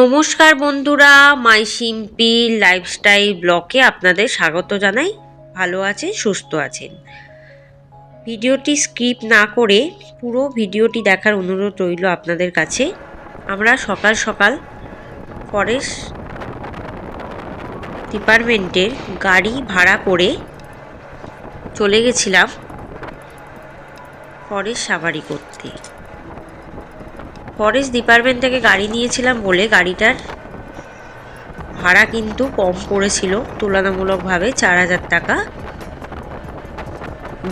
নমস্কার বন্ধুরা, মাই সিম্পি লাইফস্টাইল ব্লকে আপনাদের স্বাগত জানাই। ভালো আছেন, সুস্থ আছেন। ভিডিওটি স্কিপ না করে পুরো ভিডিওটি দেখার অনুরোধ রইল আপনাদের কাছে। আমরা সকাল সকাল ফরেস্ট ডিপার্টমেন্টের গাড়ি ভাড়া করে চলে গেছিলাম ফরেস্ট সাফারি করতে। ফরেস্ট ডিপার্টমেন্ট থেকে গাড়ি নিয়েছিলাম বলে গাড়িটার ভাড়া কিন্তু কম পড়েছিল, তুলনামূলকভাবে চার হাজার টাকা।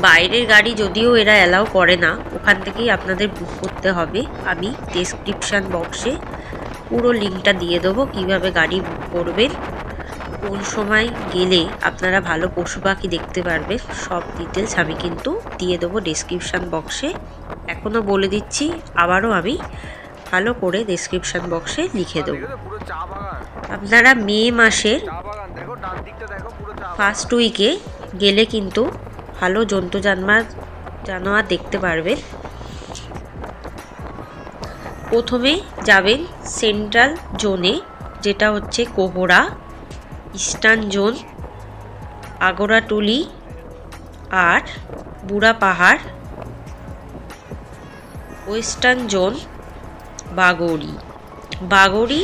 বাইরের গাড়ি যদিও এরা অ্যালাউ করে না, ওখান থেকেই আপনাদের বুক করতে হবে। আমি ডেসক্রিপশান বক্সে পুরো লিঙ্কটা দিয়ে দেবো, কীভাবে গাড়ি বুক করবেন, কোন সময় গেলে আপনারা ভালো পশু পাখি দেখতে পারবেন, সব ডিটেলস আমি কিন্তু দিয়ে দেবো ডেসক্রিপশান বক্সে এখনও বলে দিচ্ছি আবারও আমি ভালো করে ডেসক্রিপশান বক্সে লিখে দেবো। আপনারা মে মাসের ফার্স্ট উইকে গেলে কিন্তু ভালো জন্তু জানোয়ার জানোয়ার দেখতে পারবেন। প্রথমে যাবেন সেন্ট্রাল জোনে যেটা হচ্ছে কোহরা ইস্টার্ন জোন আগরাটুলি আর বুড়া পাহাড়। Western zone, Bagori. বাগড়ি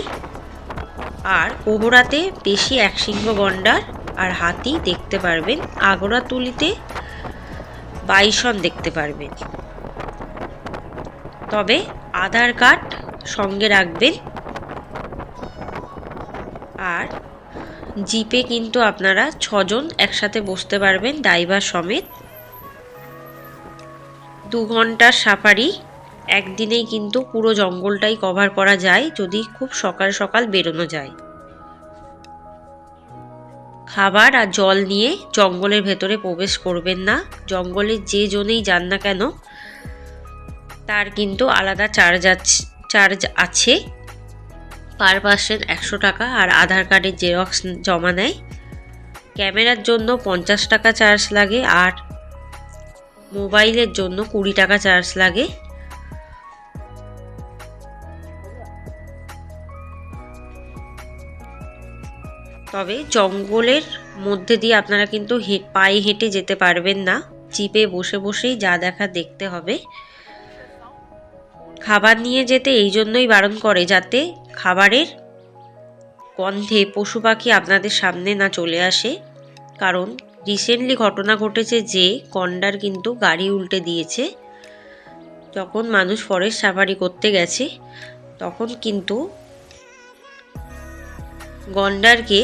আর কোহরাতে বেশি একশৃঙ্গ গন্ডার আর হাতি দেখতে পারবেন। আগরাতুলিতে বাইসন দেখতে পারবেন। তবে আধার কার্ড সঙ্গে রাখবেন। আর জিপে কিন্তু আপনারা ছজন একসাথে বসতে পারবেন, ড্রাইভার সমেত। দু ঘণ্টার সাফারি একদিনেই কিন্তু পুরো জঙ্গলটাই কভার করা যায় যদি খুব সকাল সকাল বেরোনো যায়। খাবার আর জল নিয়ে জঙ্গলের ভেতরে প্রবেশ করবেন না। জঙ্গলের যে জনেই যান না কেন, তার কিন্তু আলাদা চার্জ আছে চার্জ আছে। পার পার্সেন্ট একশো টাকা আর আধার কার্ডের জেরক্স জমা নেয়। ক্যামেরার জন্য পঞ্চাশ টাকা চার্জ লাগে আর মোবাইলের জন্য কুড়ি টাকা চার্জ লাগে। তবে জঙ্গলের মধ্যে দিয়ে আপনারা কিন্তু পায়ে হেঁটে যেতে পারবেন না। জিপে বসে বসেই যা দেখা দেখতে হবে। খাবার নিয়ে যেতে এই জন্যই বারণ করে যাতে খাবারের গন্ধে পশু পাখি আপনাদের সামনে না চলে আসে। কারণ রিসেন্টলি ঘটনা ঘটেছে যে কন্ডার কিন্তু গাড়ি উল্টে দিয়েছে। যখন মানুষ ফরেস্ট সাফারি করতে গেছে, তখন কিন্তু গন্ডারকে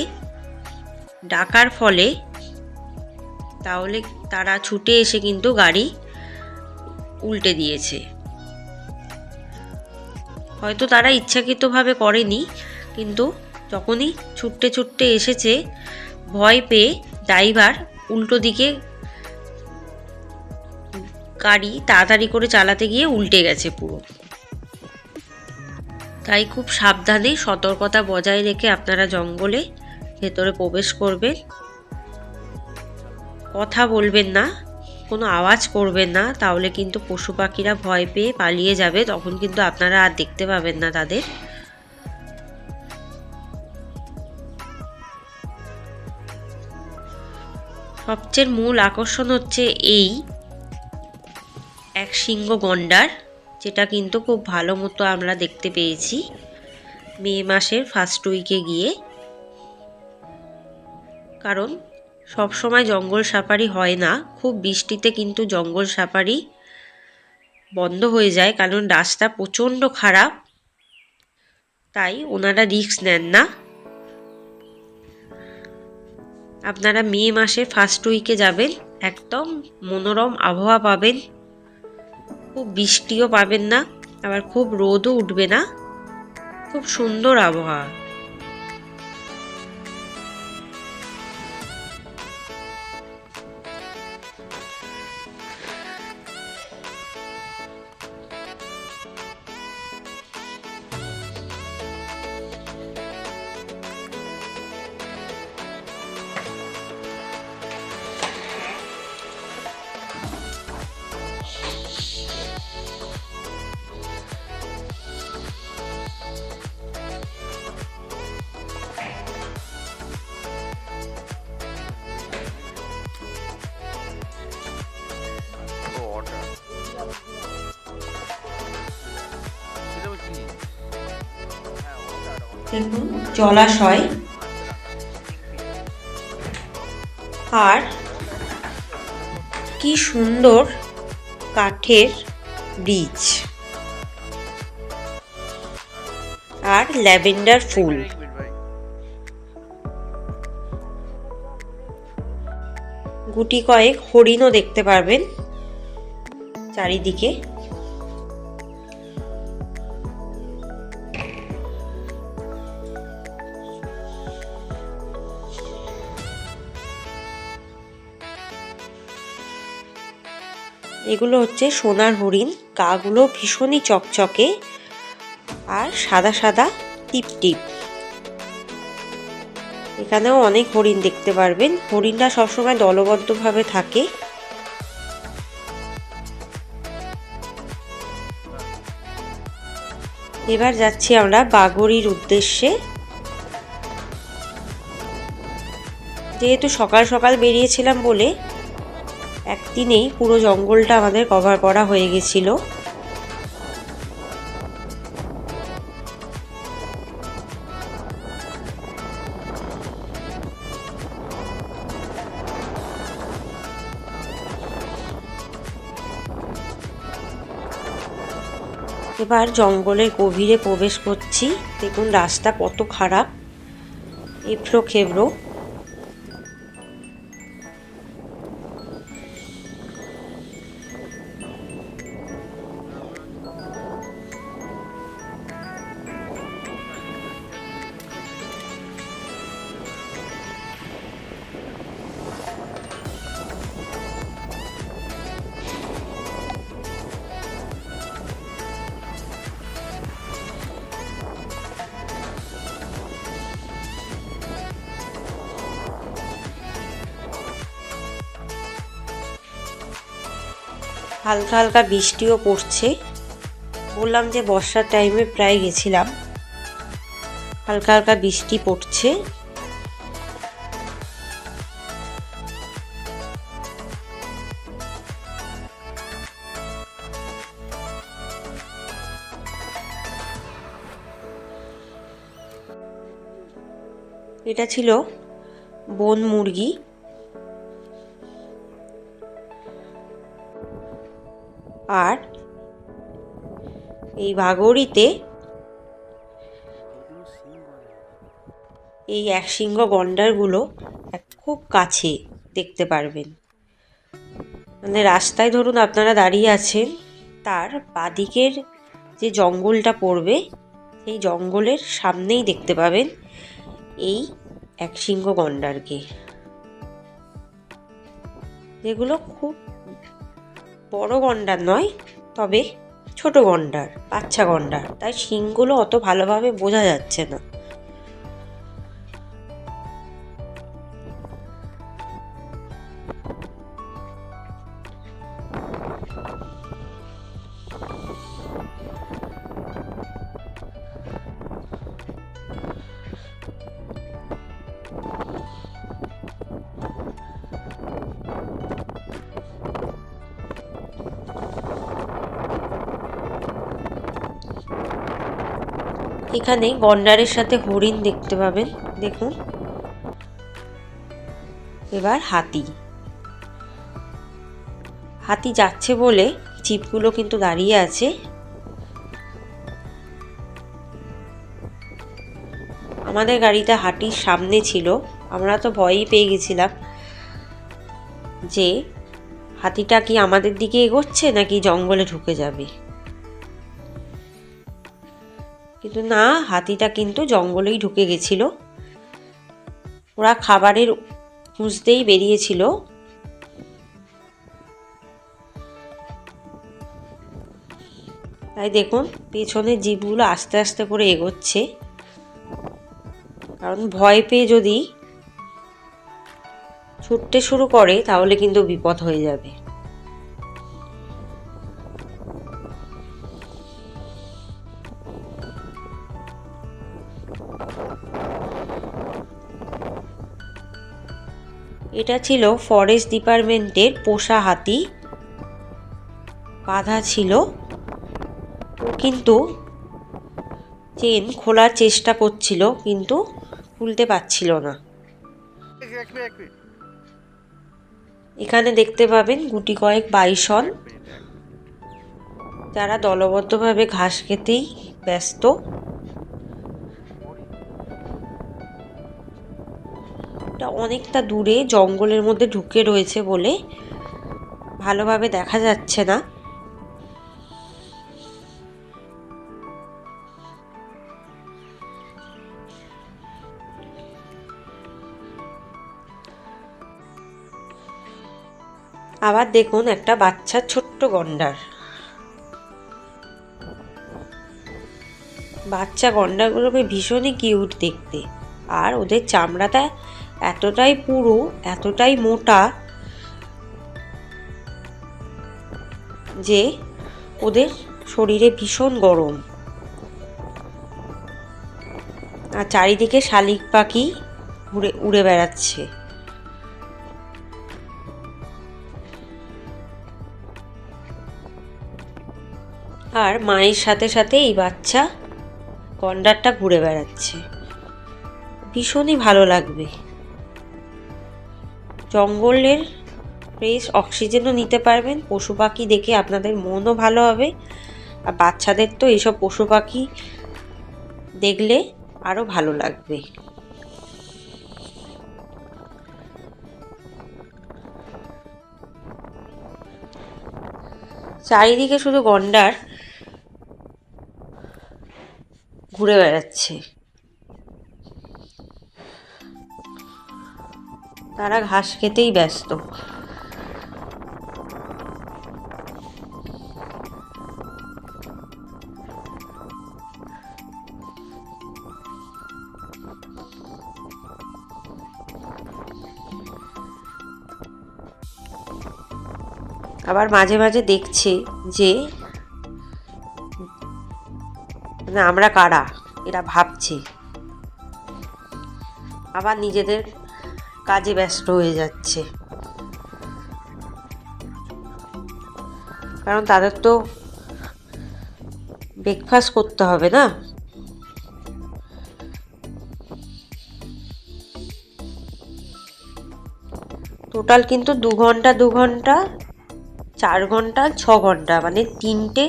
ডাকার ফলে তাহলে তারা ছুটে এসে কিন্তু গাড়ি উল্টে দিয়েছে। হয়তো তারা ইচ্ছাকৃতভাবে করেনি, কিন্তু যখনই ছুটতে ছুটতে এসেছে, ভয় পেয়ে ড্রাইভার উল্টো দিকে গাড়ি তাড়াতাড়ি করে চালাতে গিয়ে উল্টে গেছে পুরো। তাই খুব সাবধানে সতর্কতা বজায় রেখে আপনারা জঙ্গলে ভেতরে প্রবেশ করবেন কথা বলবেন না, কোনো আওয়াজ করবেন না, তাহলে কিন্তু পশু পাখিরা ভয় পেয়ে পালিয়ে যাবে, তখন কিন্তু আপনারা আর দেখতে পাবেন না তাদের। সবচেয়ে মূল আকর্ষণ হচ্ছে এই এক সিংহ গন্ডার, যেটা কিন্তু খুব ভালো মতো আমরা দেখতে পেয়েছি মে মাসের ফার্স্ট উইকে গিয়ে। কারণ সব সময় জঙ্গল সাফারি হয় না। খুব বৃষ্টিতে কিন্তু জঙ্গল সাফারি বন্ধ হয়ে যায় কারণ রাস্তা প্রচণ্ড খারাপ। তাই ওনারা রিস্ক নেন না। আপনারা মে মাসে ফার্স্ট উইকে যাবেন, একদম মনোরম আবহাওয়া পাবেন। খুব বৃষ্টিও পাবেন না, আবার খুব রোদও উঠবে না। খুব সুন্দর আবহাওয়া। দেখুন, জলাশয়। আর কি সুন্দর কাঠের ব্রিজ আর ল্যাভেন্ডার ফুল। গুটি কয়েক হরিণও দেখতে পারবেন চারিদিকে। এগুলো হচ্ছে সোনার হরিণ গাগুলো ভীষণই চকচকে আর সাদা সাদা টিপ টিপ। এখানেও অনেক হরিণ দেখতে পারবেন। হরিণটা সবসময় দলবদ্ধভাবে থাকে। এবার যাচ্ছি আমরা বাগড়ির উদ্দেশ্যে। যেহেতু সকাল সকাল বেরিয়েছিলাম বলে একদিনেই পুরো জঙ্গলটা আমাদের কভার করা হয়ে গেছিল। এবার জঙ্গলের গভীরে প্রবেশ করছি। দেখুন, রাস্তা কত খারাপ। এবড়ো খেবড়ো হালকা হালকা বৃষ্টিও পড়ছে। বললাম যে বর্ষার টাইমে প্রায় গেছিলাম। হালকা হালকা বৃষ্টি পড়ছে। এটা ছিল বন মুরগি। আর এই ভাগরিতে এই এক একশৃঙ্গ গন্ডারগুলো খুব কাছে দেখতে পারবেন। মানে রাস্তায় ধরুন আপনারা দাঁড়িয়ে আছেন, তার বাদিকের যে জঙ্গলটা পড়বে, সেই জঙ্গলের সামনেই দেখতে পাবেন এই এক একশৃঙ্গ গন্ডারকে। যেগুলো খুব বড় গন্ডার নয়, তবে ছোট গন্ডার, বাচ্চা গন্ডার। তাই শিংগুলো অত ভালোভাবে বোঝা যাচ্ছে না। এখানে গন্ডারের সাথে হরিণ দেখতে পাবেন। দেখুন। এবার হাতি। হাতি যাচ্ছে বলে জিপগুলো কিন্তু দাঁড়িয়ে আছে। আমাদের গাড়িটা হাতির সামনে ছিল। আমরা তো ভয়ই পেয়ে গেছিলাম যে হাতিটা কি আমাদের দিকে এগোচ্ছে নাকি জঙ্গলে ঢুকে যাবে। কিন্তু না, হাতিটা কিন্তু জঙ্গলেই ঢুকে গেছিল। ওরা খাবারের খুঁজতেই বেরিয়েছিল। তাই দেখুন, পেছনের জীবগুলো আস্তে আস্তে করে এগোচ্ছে। কারণ ভয় পেয়ে যদি ছুটতে শুরু করে, তাহলে কিন্তু বিপদ হয়ে যাবে। এটা ছিল ফরেস্ট ডিপার্টমেন্টের পোষা হাতি। বাধা ছিল। ও কিন্তু চেন খোলার চেষ্টা করছিল কিন্তু খুলতে পারছিল না। এখানে দেখতে পাবেন গুটি কয়েক বাইসন। যারা দলবদ্ধভাবে ঘাস খেতেই ব্যস্ত। অনেকটা দূরে জঙ্গলের মধ্যে ঢুকে রয়েছে বলে ভালোভাবে দেখা যাচ্ছে না। আবার দেখুন একটা বাচ্চা ছোট্ট গন্ডার। বাচ্চা গন্ডারগুলোকে ভীষণই কিউট দেখতে। আর ওদের চামড়াটা এতটাই পুরু, এতটাই মোটা যে ওদের শরীরে ভীষণ গরম। আর চারিদিকে শালিক পাখি ঘুরে, উড়ে বেড়াচ্ছে। আর মায়ের সাথে সাথে এই বাচ্চা গন্ডারটা ঘুরে বেড়াচ্ছে। ভীষণই ভালো লাগবে। জঙ্গলের ফ্রেশ অক্সিজেনও নিতে পারবেন। পশু পাখি দেখে আপনাদের মনও ভালো হবে। আর বাচ্চাদের তো এইসব পশু পাখি দেখলে আরও ভালো লাগবে। চারিদিকে শুধু গন্ডার ঘুরে বেড়াচ্ছে। তারা ঘাস খেতেই ব্যস্ত। আবার মাঝে মাঝে দেখছে যে আমরা কারা? এরা ভাবছে। আবার নিজেদের কাজে ব্যস্ত হয়ে যাচ্ছে। কারণ তাদের তো ব্রেকফাস্ট করতে হবে না? টোটাল কিন্তু দু ঘণ্টা দু ঘণ্টা, চার ঘণ্টা, ছ ঘণ্টা মানে তিনটে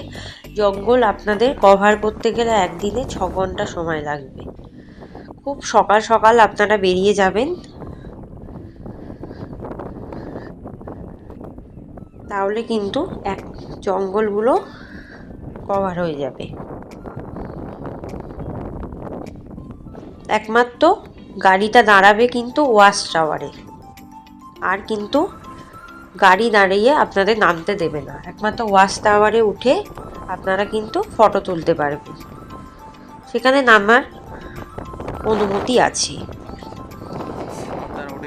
জঙ্গল আপনাদের কভার করতে গেলে একদিনে ছ ঘণ্টা সময় লাগবে। খুব সকাল সকাল আপনারা বেরিয়ে যাবেন। তাহলে কিন্তু এক জঙ্গলগুলো কভার হয়ে যাবে। একমাত্র গাড়িটা দাঁড়াবে কিন্তু ওয়াশ টাওয়ারে। আর কিন্তু গাড়ি দাঁড়িয়ে আপনাদের নামতে দেবে না। একমাত্র ওয়াশ টাওয়ারে উঠে আপনারা কিন্তু ফটো তুলতে পারবেন। সেখানে নামার অনুমতি আছে।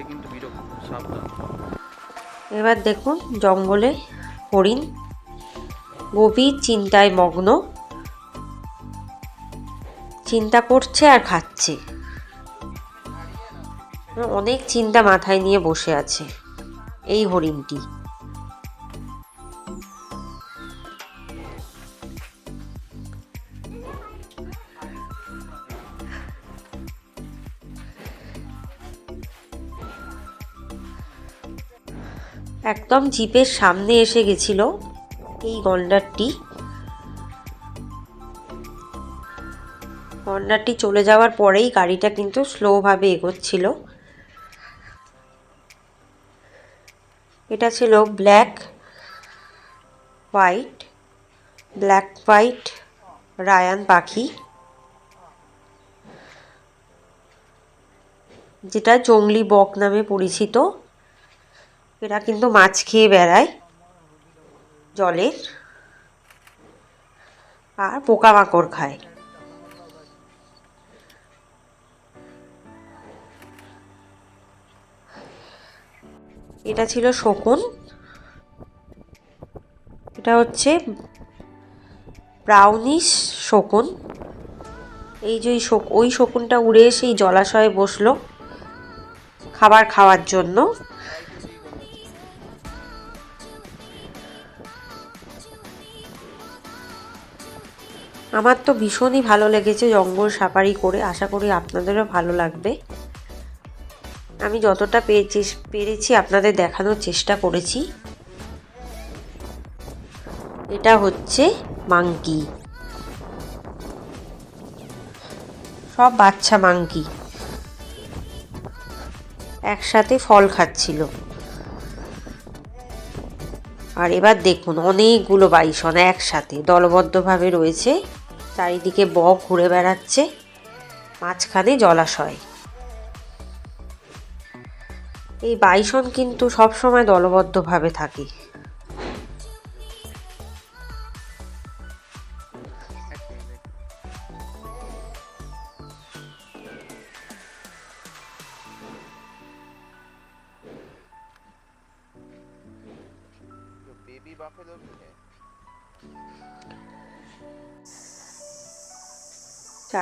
কিন্তু এবার দেখুন জঙ্গলে হরিণ গভীর চিন্তায় মগ্ন। চিন্তা করছে আর খাচ্ছে। অনেক চিন্তা মাথায় নিয়ে বসে আছে এই হরিণটি। একদম জিপের সামনে এসে গেছিল এই গন্ডারটি। গন্ডারটি চলে যাওয়ার পরেই গাড়িটা কিন্তু স্লোভাবে এগোচ্ছিল। এটা ছিল ব্ল্যাক হোয়াইট ব্ল্যাক হোয়াইট রায়ান পাখি। যেটা জংলি বক নামে পরিচিত। এরা কিন্তু মাছ খেয়ে বেড়ায় জলের। আর পোকামাকড় খায়। এটা ছিল শকুন। এটা হচ্ছে ব্রাউনিশ শকুন। এই যে ওই শক- ওই শকুনটা উড়ে এসে জলাশয়ে বসল খাবার খাওয়ার জন্য। আমার তো ভীষণই ভালো লেগেছে জঙ্গল সাফারি করে। আশা করি আপনাদেরও ভালো লাগবে। আমি যতটা পেয়েছি, পেরেছি আপনাদের দেখানোর চেষ্টা করেছি। এটা হচ্ছে মাংকি। সব বাচ্চা মাংকি। একসাথে ফল খাচ্ছিল। আর এবার দেখুন, অনেকগুলো বাইসন একসাথে দলবদ্ধভাবে রয়েছে। চারিদিকে বক ঘুরে বেড়াচ্ছে মাঝখানে জলাশয়। এই বাইসন কিন্তু সবসময় দলবদ্ধভাবে থাকে।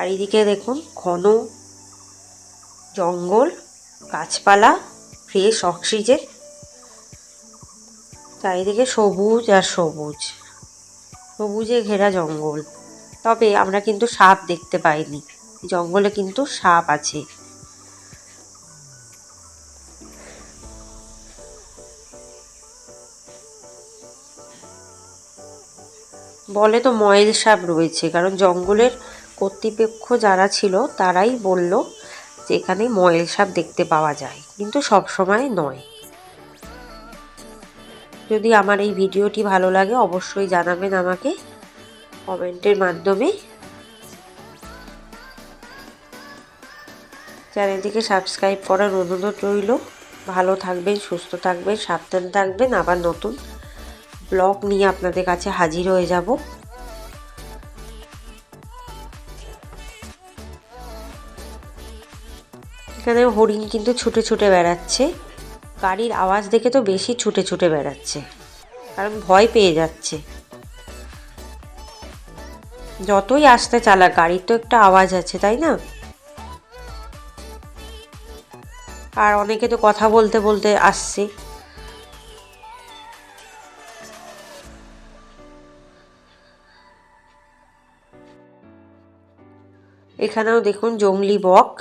চারিদিকে দেখুন, ঘন জঙ্গল, গাছপালা, ফ্রেশ অক্সিজেন। চারিদিকে সবুজ আর সবুজ। সবুজে ঘেরা জঙ্গল। তবে আমরা কিন্তু সাপ দেখতে পাইনি। জঙ্গলে কিন্তু সাপ আছে। বলে তো ময়েল সাপ রয়েছে, কারণ জঙ্গলের কর্তৃপক্ষ যারা ছিল, তারাই বলল যে এখানে ময়েল সাপ দেখতে পাওয়া যায়, কিন্তু সব সময় নয়। যদি আমার এই ভিডিওটি ভালো লাগে, অবশ্যই জানাবেন আমাকে কমেন্টের মাধ্যমে। চ্যানেলটিকে সাবস্ক্রাইব করার অনুরোধ রইল। ভালো থাকবেন, সুস্থ থাকবেন, সাবধান থাকবেন। আবার নতুন ব্লগ নিয়ে আপনাদের কাছে হাজির হয়ে যাব। এখানে হরিণ কিন্তু ছুটে ছুটে বেড়াচ্ছে। গাড়ির আওয়াজ দেখে তো বেশি ছুটে ছুটে বেড়াচ্ছে। কারণ ভয় পেয়ে যাচ্ছে। যতই আসতে চালাক, গাড়ির তো একটা আওয়াজ আছে, তাই না? আর অনেকে তো কথা বলতে বলতে আসছে। এখানেও দেখুন জংলি বক।